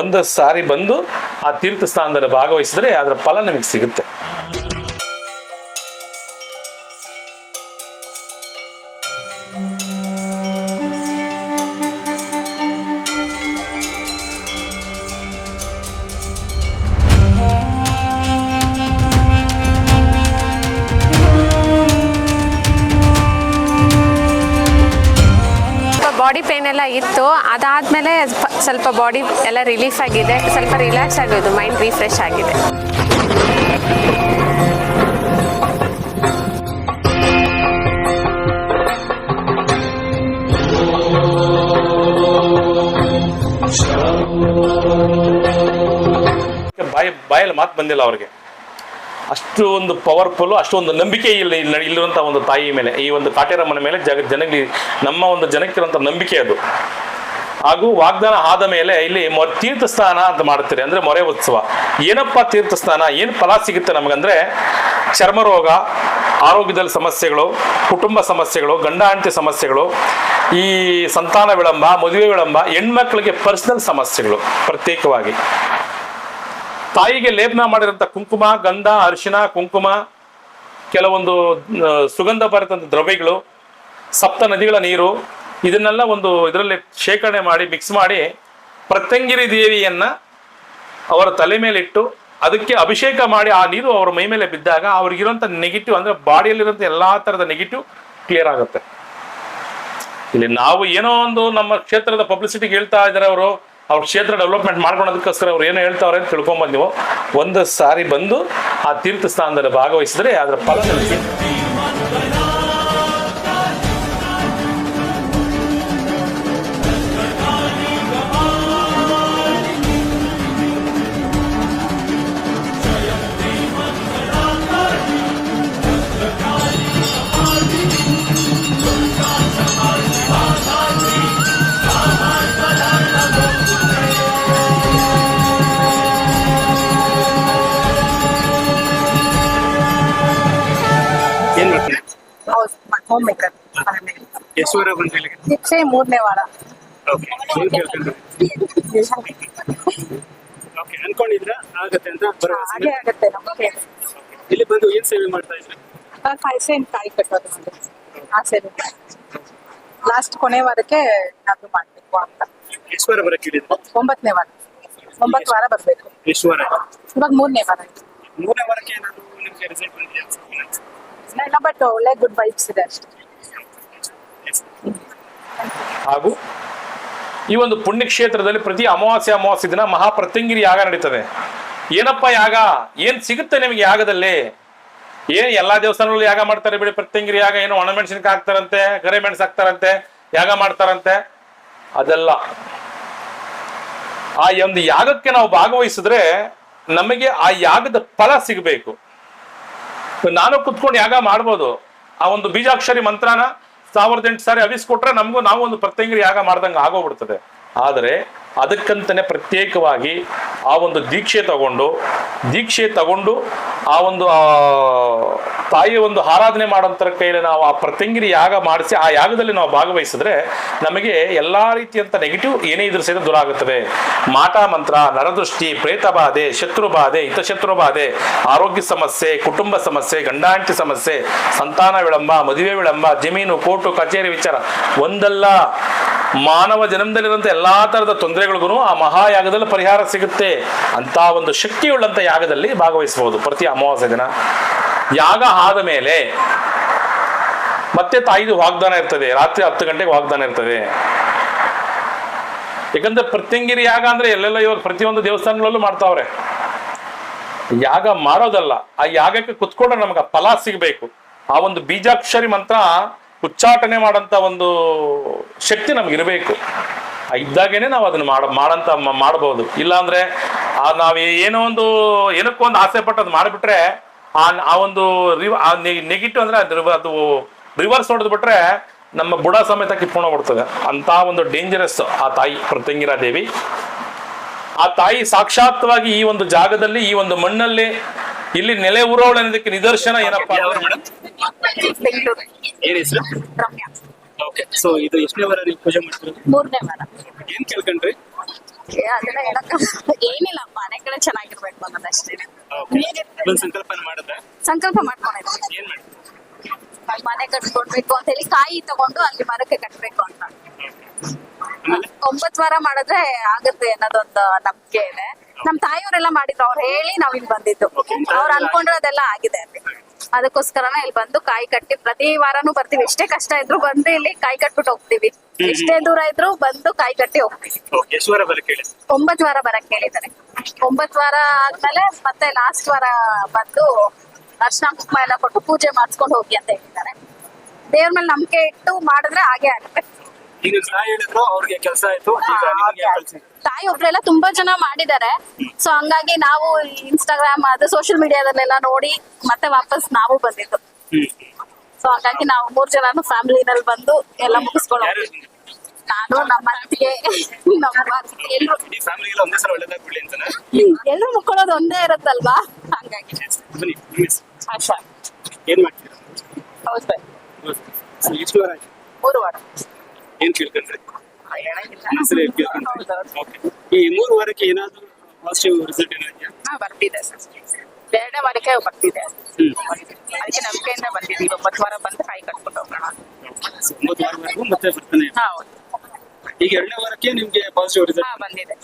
ಒಂದು ಸಾರಿ ಬಂದು ಆ ತೀರ್ಥ ಸ್ಥಾನದಲ್ಲಿ ಭಾಗವಹಿಸಿದ್ರೆ ಅದರ ಫಲ ನಿಮಗೆ ಸಿಗುತ್ತೆ. ಬಾಡಿ ಪೇನ್ ಎಲ್ಲ ಇತ್ತು. ಅದಾದಮೇಲೆ ಸ್ವಲ್ಪ ಬಾಡಿ ಎಲ್ಲ ರಿಲೀಫ್ ಆಗಿದೆ. ಸ್ವಲ್ಪ ರಿಲ್ಯಾಕ್ಸ್ ಆಗೋದು ಮೈಂಡ್ ರಿಫ್ರೆಶ್ ಆಗಿದೆ. ಬಾಯಿ, ಬಾಯಲ್ಲಿ ಮಾತು ಬಂದಿಲ್ಲ ಅವ್ರಿಗೆ. ಅಷ್ಟು ಒಂದು ಪವರ್ಫುಲ್ ಅಷ್ಟೊಂದು ನಂಬಿಕೆ ಇಲ್ಲಿ ಇಲ್ಲಿ- ಇಲ್ಲಿರುವಂಥ ಒಂದು ತಾಯಿ ಮೇಲೆ, ಈ ಒಂದು ಕಾಟೇರಮ್ಮನ ಮೇಲೆ ಜಗ, ಜನಗಳಿಗೆ, ನಮ್ಮ ಒಂದು ಜನಕ್ಕಿರುವಂಥ ನಂಬಿಕೆ ಅದು. ಹಾಗೂ ವಾಗ್ದಾನ ಆದ ಮೇಲೆ ಇಲ್ಲಿ ಮೊ ತೀರ್ಥ ಸ್ನಾನ ಅಂತ ಮಾಡ್ತಾರೆ ಅಂದ್ರೆ ಮೊರೆ ಉತ್ಸವ. ಏನಪ್ಪ ತೀರ್ಥ ಸ್ನಾನ ಏನು ಫಲ ಸಿಗುತ್ತೆ ನಮಗಂದ್ರೆ ಚರ್ಮ ರೋಗ ಆರೋಗ್ಯದಲ್ಲಿ ಸಮಸ್ಯೆಗಳು, ಕುಟುಂಬ ಸಮಸ್ಯೆಗಳು ಗಂಡ ಹೆಂಡತಿ ಸಮಸ್ಯೆಗಳು, ಈ ಸಂತಾನ ವಿಳಂಬ, ಮದುವೆ ವಿಳಂಬ, ಹೆಣ್ಮಕ್ಳಿಗೆ ಪರ್ಸನಲ್ ಸಮಸ್ಯೆಗಳು ಪ್ರತ್ಯೇಕವಾಗಿ. ತಾಯಿಗೆ ಲೇಪನ ಮಾಡಿರೋಂಥ ಕುಂಕುಮ, ಗಂಧ, ಅರಿಶಿನ, ಕುಂಕುಮ, ಕೆಲವೊಂದು ಸುಗಂಧ ಬರೆದಂತ ದ್ರವ್ಯಗಳು, ಸಪ್ತ ನದಿಗಳ ನೀರು, ಇದನ್ನೆಲ್ಲ ಒಂದು ಇದರಲ್ಲಿ ಶೇಖರಣೆ ಮಾಡಿ ಮಿಕ್ಸ್ ಮಾಡಿ ಪ್ರತ್ಯಂಗಿರಿ ದೇವಿಯನ್ನ ಅವರ ತಲೆ ಮೇಲೆ ಇಟ್ಟು ಅದಕ್ಕೆ ಅಭಿಷೇಕ ಮಾಡಿ ಆ ನೀರು ಅವರ ಮೈ ಮೇಲೆ ಬಿದ್ದಾಗ ಅವ್ರಿಗಿರುವಂತ ನೆಗೆಟಿವ್ ಅಂದ್ರೆ ಬಾಡಿಯಲ್ಲಿರೋಂಥ ಎಲ್ಲಾ ತರದ ನೆಗೆಟಿವ್ ಕ್ಲಿಯರ್ ಆಗುತ್ತೆ. ಇಲ್ಲಿ ನಾವು ಏನೋ ಒಂದು ನಮ್ಮ ಕ್ಷೇತ್ರದ ಪಬ್ಲಿಸಿಟಿಗೆ ಹೇಳ್ತಾ ಇದ್ದಾರೆ ಅವರು ಅವ್ರ ಕ್ಷೇತ್ರ ಡೆವಲಪ್ಮೆಂಟ್ ಮಾಡ್ಕೊಳೋದಕ್ಕೋಸ್ಕರ ಅವ್ರು ಏನು ಹೇಳ್ತಾವ್ರೆ ಅಂತ ತಿಳ್ಕೊಂಬಂದು ನೀವು. ಒಂದು ಸಾರಿ ಬಂದು ಆ ತೀರ್ಥ ಸ್ಥಾನದಲ್ಲಿ ಭಾಗವಹಿಸಿದ್ರೆ ಅದರ ಫಲ ಹೋಮ್ ಮೇಕರ್ ಎಷ್ಟು ವಾರ ಬಂತು ಶಿಕ್ಷೆ ಮೂರನೇ ವಾರ. ಓಕೆ ಓಕೆ ಅನ್ಕೊಂಡಿದ್ರ ಆಗತ್ತೆ ಅಂತ ಹಾಗೆ ಆಗುತ್ತೆ ನಮಗೆ ಇಲ್ಲಿ ಬಂದು ಏನ್ ಸೇವೆ ಮಾಡ್ತಾ ಇದ್ರಿ ಕಾಯಿಸೆ ಕಾಯಿ ಕಟ್ಟೋದು ಆ ಸೇವೆ ಲಾಸ್ಟ್ ಕೊನೆ ವಾರಕ್ಕೆ ಅದು ಮಾಡ್ಬೇಕು ಅಂತ. ಎಷ್ಟು ವಾರ ಬರಕ್ಕೆ ಒಂಬತ್ತನೇ ವಾರ. ಒಂಬತ್ತು ವಾರ ಬರ್ಬೇಕು. ಎಷ್ಟು ವಾರ ಇವಾಗ ಮೂರನೇ ವಾರ ಮೂರನೇ ವಾರಕ್ಕೆ ಏನಾದ್ರು ನಿಮ್ಗೆ ರಿಸಲ್ಟ್ ಗುಡ್ ವೈಬ್ಸ್ ಇದೆ ಹಾಗೂ ಈ ಒಂದು ಪುಣ್ಯಕ್ಷೇತ್ರದಲ್ಲಿ ಪ್ರತಿ ಅಮಾವಾಸ್ಯ ಅಮಾವಾಸ್ಯ ದಿನ ಮಹಾಪ್ರತ್ಯಂಗಿರಿ ಯಾಗ ನಡೀತದೆ. ಏನಪ್ಪ ಯಾಗ? ಏನ್ ಸಿಗುತ್ತೆ ನಿಮಗೆ ಯಾಗದಲ್ಲಿ? ಏನ್ ಎಲ್ಲಾ ದೇವಸ್ಥಾನಗಳು ಯಾಗ ಮಾಡ್ತಾರೆ ಬಿಡಿ? ಪ್ರತ್ಯಂಗಿರಿ ಯಾಗ ಏನು ಒಣಮೆಣಸಿನಕಾಯಿ ಹಾಕ್ತಾರಂತೆ ಕರೆ ಮೆಣಸು ಹಾಕ್ತಾರಂತೆ, ಯಾಗ ಮಾಡ್ತಾರಂತೆ? ಅದೆಲ್ಲ. ಆ ಒಂದು ಯಾಗಕ್ಕೆ ನಾವು ಭಾಗವಹಿಸಿದ್ರೆ ನಮಗೆ ಆ ಯಾಗದ ಫಲ ಸಿಗಬೇಕು. ನಾನು ಕುತ್ಕೊಂಡು ಯಾಗ ಮಾಡ್ಬೋದು? ಆ ಒಂದು ಬೀಜಾಕ್ಷರಿ ಮಂತ್ರನ ಸಾವಿರದ ಎಂಟು ಸಾರಿ ಅವಿಸ್ಕೊಟ್ರೆ ನಮಗೂ ನಾವು ಒಂದು ಪ್ರತ್ಯಂಗಿ ಯಾಗ ಮಾಡ್ದಂಗೆ ಆಗೋಗ್ಬಿಡ್ತದೆ. ಆದರೆ ಅದಕ್ಕಂತಾನೆ ಪ್ರತ್ಯೇಕವಾಗಿ ಆ ಒಂದು ದೀಕ್ಷೆ ತಗೊಂಡು ದೀಕ್ಷೆ ತಗೊಂಡು ಆ ಒಂದು ತಾಯಿಯ ಒಂದು ಆರಾಧನೆ ಮಾಡೋಂಥರ ಕೈಯಲ್ಲಿ ನಾವು ಆ ಪ್ರತ್ಯಂಗಿರಿ ಯಾಗ ಮಾಡಿಸಿ, ಆ ಯಾಗದಲ್ಲಿ ನಾವು ಭಾಗವಹಿಸಿದ್ರೆ ನಮಗೆ ಎಲ್ಲಾ ರೀತಿಯಂತ ನೆಗೆಟಿವ್ ಏನೇ ಇದ್ರೂ ಸಹಿತ ದೂರ ಆಗುತ್ತದೆ. ಮಾಟ ಮಂತ್ರ, ನರದೃಷ್ಟಿ ಪ್ರೇತ ಬಾಧೆ ಶತ್ರು ಬಾಧೆ ಹಿತಶತ್ರು ಬಾಧೆ ಆರೋಗ್ಯ ಸಮಸ್ಯೆ, ಕುಟುಂಬ ಸಮಸ್ಯೆ, ಗಂಡಾಂಟಿ ಸಮಸ್ಯೆ, ಸಂತಾನ ವಿಳಂಬ, ಮದುವೆ ವಿಳಂಬ, ಜಮೀನು, ಕೋರ್ಟು, ಕಚೇರಿ ವಿಚಾರ, ಒಂದಲ್ಲ. ಮಾನವ ಜನ್ಮದಲ್ಲಿರುವಂತ ಎಲ್ಲಾ ತರದ ತೊಂದರೆಗಳಿಗೂ ಆ ಮಹಾಯಾಗದಲ್ಲಿ ಪರಿಹಾರ ಸಿಗುತ್ತೆ ಅಂತ ಒಂದು ಶಕ್ತಿಯುಳ್ಳಂತ ಯಾಗದಲ್ಲಿ ಭಾಗವಹಿಸಬಹುದು. ಪ್ರತಿ ಅಮಾವಾಸ್ಯ ದಿನ. ಯಾಗ ಆದ ಮೇಲೆ ಮತ್ತೆ ತಾಯಿದು ವಾಗ್ದಾನ ಇರ್ತದೆ. ರಾತ್ರಿ ಹತ್ತು ಗಂಟೆಗೆ ವಾಗ್ದಾನ ಇರ್ತದೆ. ಯಾಕಂದ್ರೆ ಪ್ರತ್ಯಂಗಿರಿ ಯಾಗ ಅಂದ್ರೆ ಎಲ್ಲೆಲ್ಲ ಇವಾಗ ಪ್ರತಿಯೊಂದು ದೇವಸ್ಥಾನಗಳಲ್ಲೂ ಮಾಡ್ತಾವ್ರೆ. ಯಾಗ ಮಾಡೋದಲ್ಲ. ಆ ಯಾಗಕ್ಕೆ ಕುತ್ಕೊಂಡ್ರೆ ನಮಗೆ ಫಲ ಸಿಗಬೇಕು. ಆ ಒಂದು ಬೀಜಾಕ್ಷರಿ ಮಂತ್ರ ಉಚ್ಚಾಟನೆ ಮಾಡಂತ ಒಂದು ಶಕ್ತಿ ನಮ್ಗೆ ಇರಬೇಕು ಇದ್ದಾಗೇನೆ ನಾವು ಅದನ್ನ ಮಾಡ, ಮಾಡಂತ ಮಾಡ್ಬೋದು. ಇಲ್ಲಾಂದ್ರೆ ಆ ನಾವ್ ಏನೋ ಒಂದು, ಏನಕ್ಕೂ ಒಂದು ಆಸೆ ಪಟ್ಟು ಅದು ಮಾಡಿಬಿಟ್ರೆ ಆ ಆ ಒಂದು ನೆಗೆಟಿವ್ ಅಂದ್ರೆ ಅದು ರಿವರ್ಸ್ ಹೊಡೆದು ಬಿಟ್ರೆ ನಮ್ಮ ಬುಡ ಸಮೇತ ಕಿತ್ಕೊಂಡು ಬಿಡ್ತದೆ ಅಂತ ಒಂದು ಡೇಂಜರಸ್ ಆ ತಾಯಿ ಪ್ರತಿಂಗಿರಾ ದೇವಿ. ಆ ತಾಯಿ ಸಾಕ್ಷಾತ್ವಾಗಿ ಈ ಒಂದು ಜಾಗದಲ್ಲಿ, ಈ ಒಂದು ಮಣ್ಣಲ್ಲಿ ಇಲ್ಲಿ ನೆಲೆ ಊರೋಳು ಅನ್ನೋದಕ್ಕೆ ನಿದರ್ಶನ ಏನಪ್ಪಾ ಏನ್ ಹೆಸರು? ರಮ್ಯಾ ಓಕೆ ಸೊ ಇದು ಎಷ್ಟನೇ ವಾರ ನೀವು ಪೂಜೆ ಮಾಡ್ತೀರಿ? ಮೂರನೇ ವಾರ. ಏನ್ ಕೇಳ್ಕೊಂಡ್ರಿ? ಹೇಳಕ್ ಏನಿಲ್ಲ ಮನೆ ಕಡೆ ಚೆನ್ನಾಗಿರ್ಬೇಕು ಅನ್ನೋದಷ್ಟೇ. ಒಂದು ಸಂಕಲ್ಪನ ಮಾಡಿದ್ರೆ? ಸಂಕಲ್ಪ ಮಾಡ್ಕೊಂಡಿದ್ವಿ ಏನ್ ಮಾಡಿದ್ರಿ? ಮನೆ ಕಟ್ಕೊಡ್ಬೇಕು ಅಂತ ಹೇಳಿ ಕಾಯಿ ತಗೊಂಡು ಅಲ್ಲಿ ಮರಕ್ಕೆ ಕಟ್ಬೇಕು ಅಂತ. ಆಮೇಲೆ? ಒಂಬತ್ ವಾರ ಮಾಡಿದ್ರೆ ಆಗುತ್ತೆ ಅನ್ನೋದೊಂದು ನಂಬಿಕೆ ಇದೆ. ನಮ್ ತಾಯಿಯವರೆಲ್ಲ ಮಾಡಿದ್ರು ಅವ್ರು ಹೇಳಿ ನಾವ್ ಇಲ್ಲಿ ಬಂದಿದ್ದು. ಅವ್ರು ಅನ್ಕೊಂಡ್ರೆ ಅದೆಲ್ಲ ಆಗಿದೆ ಅಲ್ಲಿ. ಅದಕ್ಕೋಸ್ಕರನೇ ಇಲ್ಲಿ ಬಂದು ಕಾಯಿ ಕಟ್ಟಿ ಪ್ರತಿ ವಾರನೂ ಬರ್ತೀವಿ. ಎಷ್ಟೇ ಕಷ್ಟ ಇದ್ರು ಬಂದು ಇಲ್ಲಿ ಕಾಯಿ ಕಟ್ಬಿಟ್ಟು ಹೋಗ್ತೀವಿ. ಎಷ್ಟೇ ದೂರ ಇದ್ರು ಬಂದು ಕಾಯಿ ಕಟ್ಟಿ ಹೋಗ್ತೀವಿ. ಎಷ್ಟು ವಾರ ಬರಕ್ಕೆ ಒಂಬತ್ ವಾರ ಬರಕ್ ಹೇಳಿದ್ದಾರೆ. ಒಂಬತ್ ವಾರ ಆದ್ಮೇಲೆ ಮತ್ತೆ ಲಾಸ್ಟ್ ವಾರ ಬಂದು ಅರ್ಶನ ಕುಂಕುಮ ಎಲ್ಲ ಕೊಟ್ಟು ಪೂಜೆ ಮಾಡಿಸ್ಕೊಂಡು ಹೋಗಿ ಅಂತ ಹೇಳಿದ್ದಾರೆ. ದೇವ್ರ ಮೇಲೆ ನಂಬಿಕೆ ಇಟ್ಟು ಮಾಡಿದ್ರೆ ಹಾಗೆ ಆಗುತ್ತೆ. ಈಗ ತಾಯಿ ಹೇಳಿದ್ರು ಅವ್ರಿಗೆ ಕೆಲಸ ಆಯ್ತು. ಈಗ ನಿಮಗೆ ಕೆಲಸ ತಾಯಿ ಒಬ್ರೆಲ್ಲ ತುಂಬಾ ಜನ ಮಾಡಿದ್ದಾರೆ. ಸೊ ಹಂಗಾಗಿ ನಾವು ಇನ್ಸ್ಟಾಗ್ರಾಮ್ ಅದು ಸೋಷಿಯಲ್ ಮೀಡಿಯಾದಲ್ಲೆಲ್ಲ ನೋಡಿ ಮತ್ತೆ ವಾಪಸ್ ನಾವು ಬಂದಿದ್ದು. ಹ್ಮ್. ಸೊ ಹಂಗಾಗಿ ನಾವು ಮೂರ್ ಜನನು ಫ್ಯಾಮಿಲಿನಲ್ಲಿ ಬಂದು ಎಲ್ಲ ಮುಗಿಸ್ಕೊಳ್ಳೋದು. ಯಾರು. ನಾನು ನಮ್ಮ ಅತ್ತಿಗೆ ನಮ್ಮ ಎಲ್ರು ಇಡೀ ಒಂದೇ ಸಲ ಒಳ್ಳೇದಾಗ್ಬಿಡ್ಲಿ ಅಂತಾನೆ? ಎಲ್ರು ಮುಕ್ಕೊಳ್ಳೋದು ಒಂದೇ ಇರುತ್ತಲ್ವಾ? ಹಂಗಾಗಿ. ಬನ್ನಿ ನಿಮ್ಮ ಹೆಸ್ರು? ಆಶಾ. ಏನ್ ಮಾಡ್ತೀರಾ? ಹೌದು. ಸೊ ಎಷ್ಟು ವಾರ ಆಯ್ತು? ಮೂರು ವಾರ. ಏನ್ ಕೇಳ್ಕೊಂಡ್ರಿ ಹೇಳಂಗಿಲ್ಲ. ಹೆಸರು ಏನ್ ಕೇಳ್ಕೊಂಡ್ರಿ ಓಕೆ ಈ ಮೂರು ವಾರಕ್ಕೆ ಏನಾದ್ರು ಪಾಸಿಟಿವ್ ರಿಸಲ್ಟ್ ಏನಾದ್ಯಾ ಹಾ ಬರ್ತಿದೆ ಸರ್. ಎರಡನೇ ವಾರಕ್ಕೆ ಬರ್ತಿದೆ. ಅದಕ್ಕೆ ನಂಬಿಕೆಯಿಂದ ಬಂದಿದ್ದೀವಿ. ಒಂಬತ್ತು ವಾರ ಬಂದು ಕಾಯಿ ಕಟ್ಕೊಂಡು ಹೋಗೋಣ. ಒಂಬತ್ತು ವಾರವರೆಗೂ ಮತ್ತೆ ಬರ್ತಾನೆ ಹಾ ಹೌದು. ಈಗ ಎರಡನೇ ವಾರಕ್ಕೆ ನಿಮ್ಗೆ ಪಾಸಿಟಿವ್ ರಿಸಲ್ಟ್ ಬಂದಿದೆ.